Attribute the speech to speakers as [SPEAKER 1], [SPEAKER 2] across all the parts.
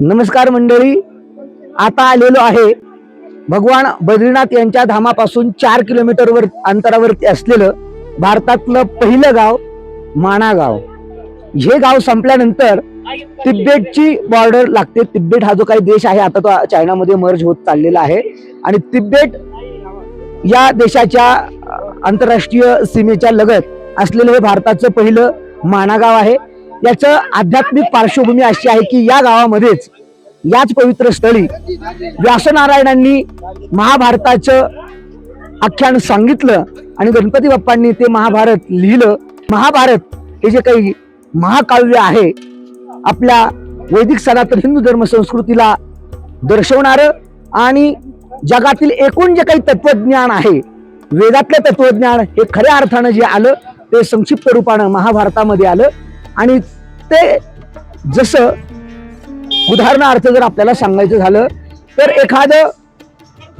[SPEAKER 1] नमस्कार मंडळी आता आलेलो आहे भगवान बद्रीनाथ यांच्या धामापासून चार किलोमीटरवर अंतरावरती असलेलं भारतातलं पहिलं गाव माणागाव हे गाव संपल्यानंतर तिब्बेटची बॉर्डर लागते. तिब्बेट हा जो काही देश आहे आता तो चायनामध्ये मर्ज होत चाललेला आहे. आणि तिब्बेट या देशाच्या आंतरराष्ट्रीय सीमेच्या लगत असलेलं हे भारताचं पहिलं माणागाव आहे. याचं आध्यात्मिक पार्श्वभूमी अशी आहे की या गावामध्येच याच पवित्र स्थळी व्यासनारायणांनी महाभारताचं आख्यान सांगितलं आणि गणपती बाप्पांनी ते महाभारत लिहिलं. महाभारत हे जे काही महाकाव्य आहे आपल्या वैदिक सनातन हिंदू धर्म संस्कृतीला दर्शवणारं आणि जगातील एकूण जे काही तत्वज्ञान आहे वेदातलं तत्वज्ञान हे खऱ्या अर्थानं जे आलं ते संक्षिप्त रूपानं महाभारतामध्ये आलं. आणि ते जसं उदाहरणार्थ जर आपल्याला सांगायचं झालं तर एखादं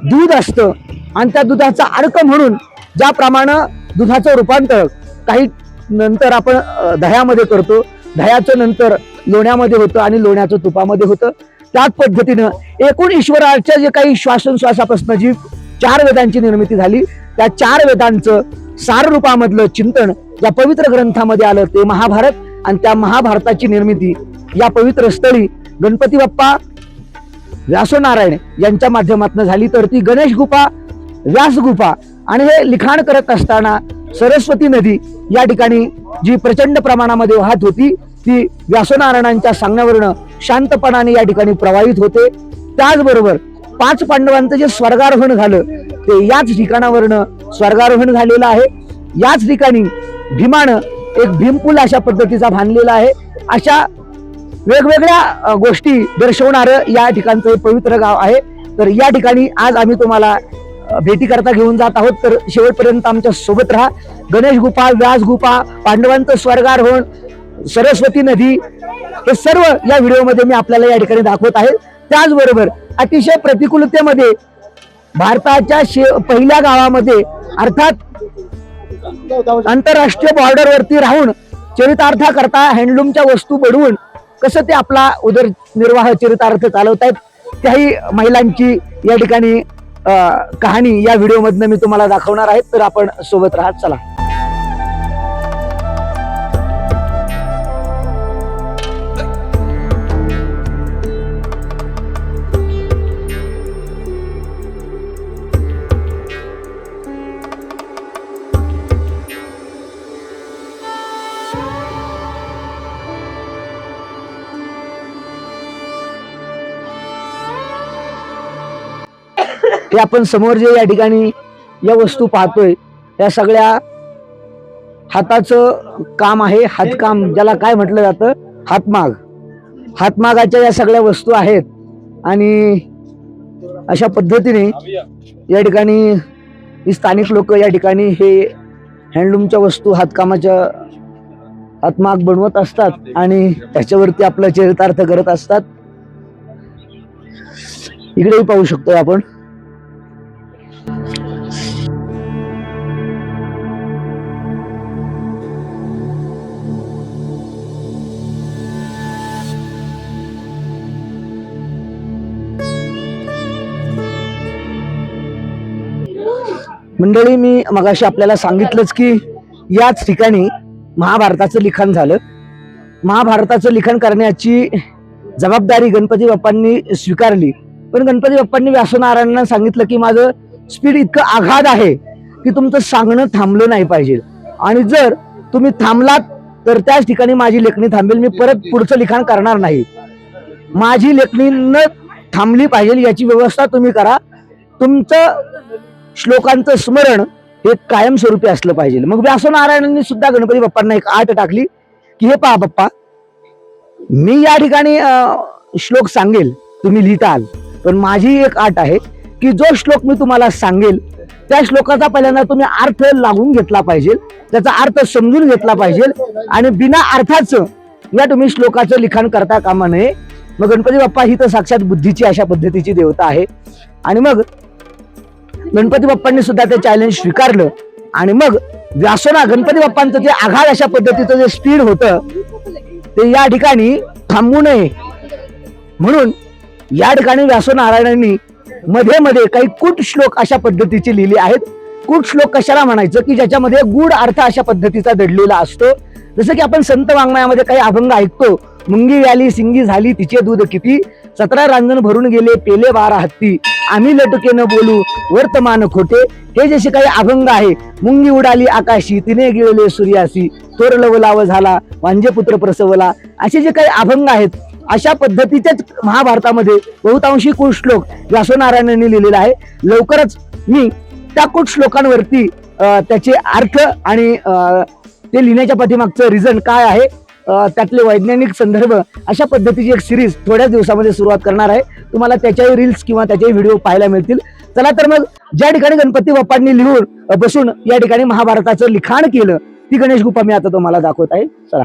[SPEAKER 1] दूध असतं आणि त्या दुधाचा अर्क म्हणून ज्याप्रमाणे दुधाचं रूपांतर काही नंतर आपण दह्यामध्ये करतो. दह्याचं नंतर लोण्यामध्ये होतं आणि लोण्याचं तुपामध्ये होतं. त्याच पद्धतीनं एकूण ईश्वराच्या जे काही श्वासोश्वासापासून जी चार वेदांची निर्मिती झाली त्या चार वेदांचं सार रूपामधलं चिंतन या पवित्र ग्रंथामध्ये आलं ते महाभारत आणि त्या महाभारताची निर्मिती या पवित्र स्थळी गणपती बाप्पा व्यासनारायण यांच्या माध्यमातून झाली. तर ती गणेश गुफा व्यास गुफा आणि हे लिखाण करत असताना सरस्वती नदी या ठिकाणी जी प्रचंड प्रमाणामध्ये वाहत होती ती व्यासनारायणांच्या सांगण्यावरनं शांतपणाने या ठिकाणी प्रवाहित होते. त्याचबरोबर पाच पांडवांचं जे स्वर्गारोहण झालं ते याच ठिकाणावरनं स्वर्गारोहण झालेलं आहे. याच ठिकाणी भीमानं एक भीमपूल अशा पद्धतीचा बांधलेला आहे. अशा वेगवेगळ्या गोष्टी दर्शवणारं या ठिकाणचं पवित्र गाव आहे. तर या ठिकाणी आज आम्ही तुम्हाला भेटी करता घेऊन जात आहोत. तर शेवटपर्यंत आमच्यासोबत राहा. गणेश गुफा व्यास गुफा पांडवांचं स्वर्गारोहण सरस्वती नदी हे सर्व या व्हिडिओमध्ये मी आपल्याला या ठिकाणी दाखवत आहे. त्याचबरोबर अतिशय प्रतिकूलतेमध्ये भारताच्या शे पहिल्या गावामध्ये अर्थात आंतरराष्ट्रीय बॉर्डरवरती राहून चरितार्थ करता हँडलूमच्या वस्तू बनवून कसं ते आपला उदरनिर्वाह चरितार्थ चालवतायत त्याही महिलांची या ठिकाणी कहाणी या व्हिडिओमधनं मी तुम्हाला दाखवणार आहे. तर आपण सोबत राहत चला. हे आपण समोर जे या ठिकाणी या वस्तू पाहतोय या सगळ्या हाताचं काम आहे हातकाम ज्याला काय म्हटलं जातं हातमाग हातमागाच्या या सगळ्या वस्तू आहेत आणि अशा पद्धतीने या ठिकाणी स्थानिक लोक या ठिकाणी हे हँडलूमच्या वस्तू हातकामाच्या हातमाग बनवत असतात आणि त्याच्यावरती आपलं चरितार्थ करत असतात. इकडेही पाहू शकतो आपण. मंडळी मी मगाशी आपल्याला सांगितलंच की याच ठिकाणी महाभारताचं लिखाण झालं. महाभारताचं लिखाण करण्याची जबाबदारी गणपती बाप्पांनी स्वीकारली. पण गणपती बाप्पांनी व्यासनारायणांना सांगितलं की माझं स्पीड इतकं आघात आहे की तुमचं सांगणं थांबलं नाही पाहिजे. आणि जर तुम्ही थांबलात तर त्याच ठिकाणी माझी लेखणी थांबेल. मी परत पुढचं लिखाण करणार नाही. माझी लेखणी न थांबली पाहिजे याची व्यवस्था तुम्ही करा. तुमचं श्लोकांचं स्मरण हे कायमस्वरूपी असलं पाहिजे. मग व्यासनारायणांनी सुद्धा गणपती बाप्पांना एक आट टाकली की हे पहा बाप्पा मी या ठिकाणी श्लोक सांगेल तुम्ही लिहिताल पण माझी एक आट आहे की जो श्लोक मी तुम्हाला सांगेल त्या श्लोकाचा पहिल्यांदा तुम्ही अर्थ लागून घेतला पाहिजे त्याचा अर्थ समजून घेतला पाहिजे आणि बिना अर्थाचं या तुम्ही श्लोकाचं लिखाण करता कामा नये. मग गणपती बाप्पा ही तर साक्षात बुद्धीची अशा पद्धतीची देवता आहे. आणि मग गणपती बाप्पांनी सुद्धा ते चॅलेंज स्वीकारलं. आणि मग व्यासोना गणपती बाप्पांचं जे आघात अशा पद्धतीचं जे स्पीड होतं ते या ठिकाणी थांबू नये. म्हणून या ठिकाणी व्यासनारायणांनी मध्ये मध्ये काही कूट श्लोक अशा पद्धतीचे लिहिले आहेत. कूट श्लोक कशाला म्हणायचं? की ज्याच्यामध्ये गूढ अर्थ अशा पद्धतीचा दडलेला असतो. जसं की आपण संत वाङ्मयामध्ये काही अभंग ऐकतो. मुंगी व्याली सिंगी झाली तिचे दूध किती? सतरा रांजण भरून गेले पेले बारा हत्ती. आम्ही लटके न बोलू वर्तमान खोटे. हे जसे काही अभंग आहे मुंगी उडाली आकाशी तिने गिळले सूर्यासी. थोर लवलाव झाला वांजेपुत्र प्रसवला. असे जे काही अभंग आहेत अशा पद्धतीचेच महाभारतामध्ये बहुतांशी कुळश्लोक व्यासोनारायणाने लिहिलेला आहे. लवकरच मी त्या कुट श्लोकांवरती त्याचे अर्थ आणि ते लिहिण्याच्या पाठीमागचं रिझन काय आहे त्यातले वैज्ञानिक संदर्भ अशा पद्धतीची एक सिरीज थोड्याच दिवसामध्ये सुरुवात करणार आहे. तुम्हाला त्याच्याही रील्स किंवा त्याचे व्हिडिओ पाहायला मिळतील. चला तर मग ज्या ठिकाणी गणपती बाप्पांनी लिहून बसून या ठिकाणी महाभारताचं लिखाण केलं ती गणेश गुफा मी आता तुम्हाला दाखवत आहे. चला.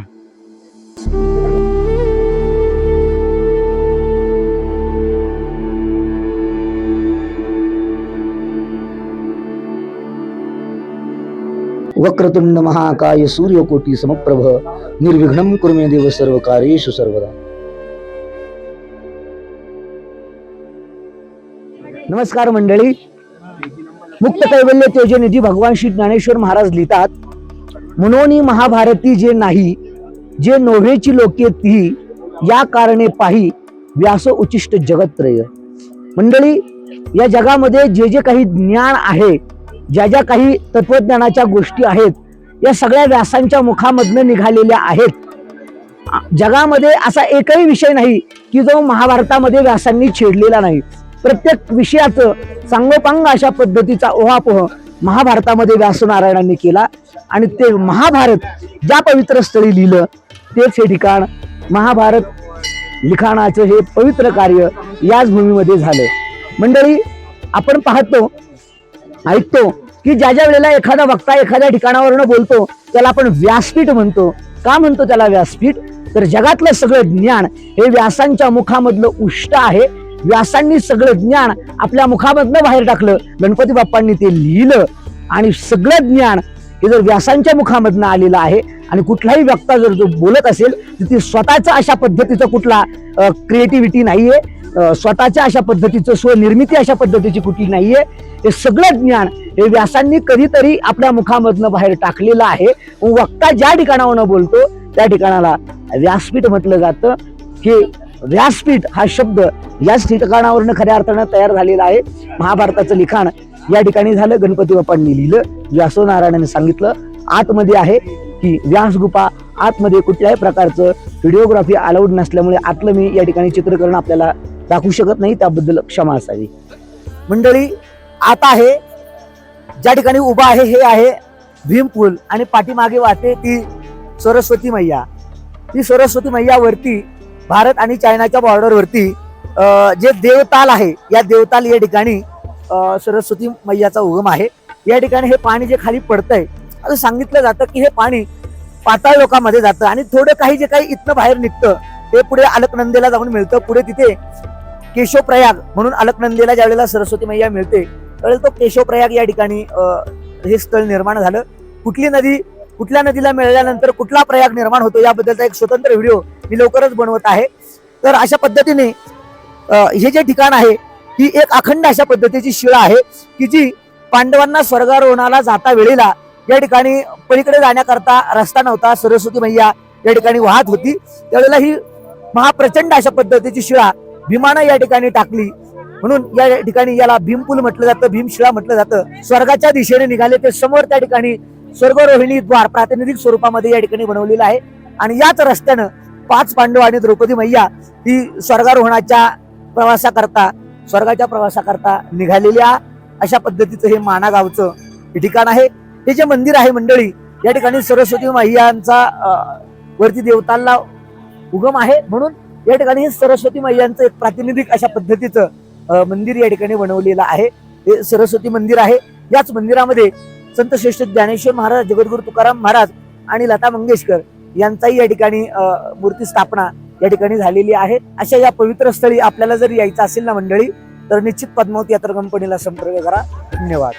[SPEAKER 1] वक्रतुंड महाकाय सूर्यकोटी समप्रभ निर्विघ्न कुर्मे देव सर्व कार्येशु सर्वदा. नमस्कार मंडळी. मुक्त कैवल्य तेजनिधी भगवान श्री ज्ञानेश्वर महाराज लिहितात म्हणून महाभारती जे नाही जे नोव्हेची लोके ती या कारणे पाही व्यास उचिष्ट जगत्रय मंडळी या जगामध्ये जे जे काही ज्ञान आहे ज्या ज्या काही तत्वज्ञानाच्या गोष्टी आहेत या सगळ्या व्यासांच्या मुखामधनं निघालेल्या आहेत. जगामध्ये असा एकही विषय नाही की जो महाभारतामध्ये व्यासांनी छेडलेला नाही. प्रत्येक विषयाचं सांगोपांग अशा पद्धतीचा ओहापोह महाभारतामध्ये व्यासनारायणांनी केला आणि ते महाभारत ज्या पवित्र स्थळी लिहिलं तेच हे ठिकाण महाभारत लिखाणाचं हे पवित्र कार्य याच भूमीमध्ये झालं. मंडळी आपण पाहतो ऐकतो की ज्या ज्या वेळेला एखादा वक्ता एखाद्या ठिकाणावरनं बोलतो त्याला आपण व्यासपीठ म्हणतो. का म्हणतो त्याला व्यासपीठ? तर जगातलं सगळं ज्ञान हे व्यासांच्या मुखामधलं उष्ट आहे. व्यासांनी सगळं ज्ञान आपल्या मुखामधनं बाहेर टाकलं. गणपती बाप्पांनी ते लिहिलं. आणि सगळं ज्ञान हे जर व्यासांच्या मुखामधनं आलेलं आहे आणि कुठलाही वक्ता जर जो बोलत असेल तर ती स्वतःचा अशा पद्धतीचा कुठला क्रिएटिव्हिटी नाहीये. स्वतःच्या अशा पद्धतीचं स्वनिर्मिती अशा पद्धतीची कुठली नाहीये. हे सगळं ज्ञान हे व्यासांनी कधीतरी आपल्या मुखामधनं बाहेर टाकलेलं आहे. वक्ता ज्या ठिकाणावरनं बोलतो त्या ठिकाणाला व्यासपीठ म्हटलं जातं. की व्यासपीठ हा शब्द याच ठिकाणावरनं खऱ्या अर्थानं तयार झालेला आहे. महाभारताचं लिखाण या ठिकाणी झालं. गणपती बाप्पांनी लिहिलं. व्यासनारायणाने सांगितलं. आतमध्ये आहे की व्यास गुफा आतमध्ये कुठल्याही प्रकारचं व्हिडिओग्राफी अलाउड नसल्यामुळे आतलं मी या ठिकाणी चित्रीकरण आपल्याला दाखवू शकत नाही त्याबद्दल क्षमा असावी. मंडळी आता आहे ज्या ठिकाणी उभा आहे हे आहे भीमपूल आणि पाठीमागे वाहते ती सरस्वती मैया. ती सरस्वती मैयावरती भारत आणि चायनाच्या बॉर्डरवरती जे देवताल आहे या देवताल या ठिकाणी सरस्वती मैयाचा उगम आहे. या ठिकाणी हे पाणी जे खाली पडतंय असं सांगितलं जातं की हे पाणी पाताळ लोकांमध्ये जातं आणि थोडं काही जे काही इथनं बाहेर निघतं ते पुढे अलकनंदेला जाऊन मिळतं. पुढे तिथे केशवप्रयाग म्हणून अलकनंदेला ज्या वेळेला सरस्वती मैया मिळते त्यावेळेला तो केशवप्रयाग या ठिकाणी हे स्थळ निर्माण झालं. कुठली नदी कुठल्या नदीला मिळाल्यानंतर कुठला प्रयाग निर्माण होतो याबद्दलचा एक स्वतंत्र व्हिडिओ मी लवकरच बनवत आहे. तर अशा पद्धतीने हे जे ठिकाण आहे ही एक अखंड अशा पद्धतीची शिळा आहे की जी पांडवांना स्वर्गारोहणाला जाता वेळेला या ठिकाणी पलीकडे जाण्याकरता रस्ता नव्हता सरस्वती मैया या ठिकाणी वाहत होती. त्यावेळेला ही महाप्रचंड अशा पद्धतीची शिळा भीमानं या ठिकाणी टाकली. म्हणून या ठिकाणी याला भीमपूल म्हटलं जातं भीमशिळा म्हटलं जातं. स्वर्गाच्या दिशेने निघाले ते समोर त्या ठिकाणी स्वर्गरोहिणी द्वार प्रातिनिधिक स्वरूपामध्ये या ठिकाणी बनवलेलं आहे. आणि याच रस्त्यानं पाच पांडव आणि द्रौपदी मैया ही स्वर्गारोहणाच्या प्रवासाकरता स्वर्गाच्या प्रवासाकरता निघालेल्या अशा पद्धतीचं हे माना गावचं हे ठिकाण आहे. हे जे मंदिर आहे मंडळी या ठिकाणी सरस्वती मैयांचा वरती देवतांना उगम आहे. म्हणून या ठिकाणी हे सरस्वती मैयांचं एक प्रातिनिधिक अशा पद्धतीचं मंदिर या ठिकाणी बनवलेलं आहे. हे सरस्वती मंदिर आहे. याच मंदिरामध्ये संत श्रेष्ठ ज्ञानेश्वर महाराज जगद्गुरु तुकाराम महाराज आणि लता मंगेशकर यांचाही या ठिकाणी मूर्ती स्थापना या ठिकाणी झालेली आहे. अशा या पवित्र स्थळी आपल्याला जर यायचं असेल ना मंडळी तर निश्चित पद्मावती यात्रा कंपनीला संपर्क करा. धन्यवाद.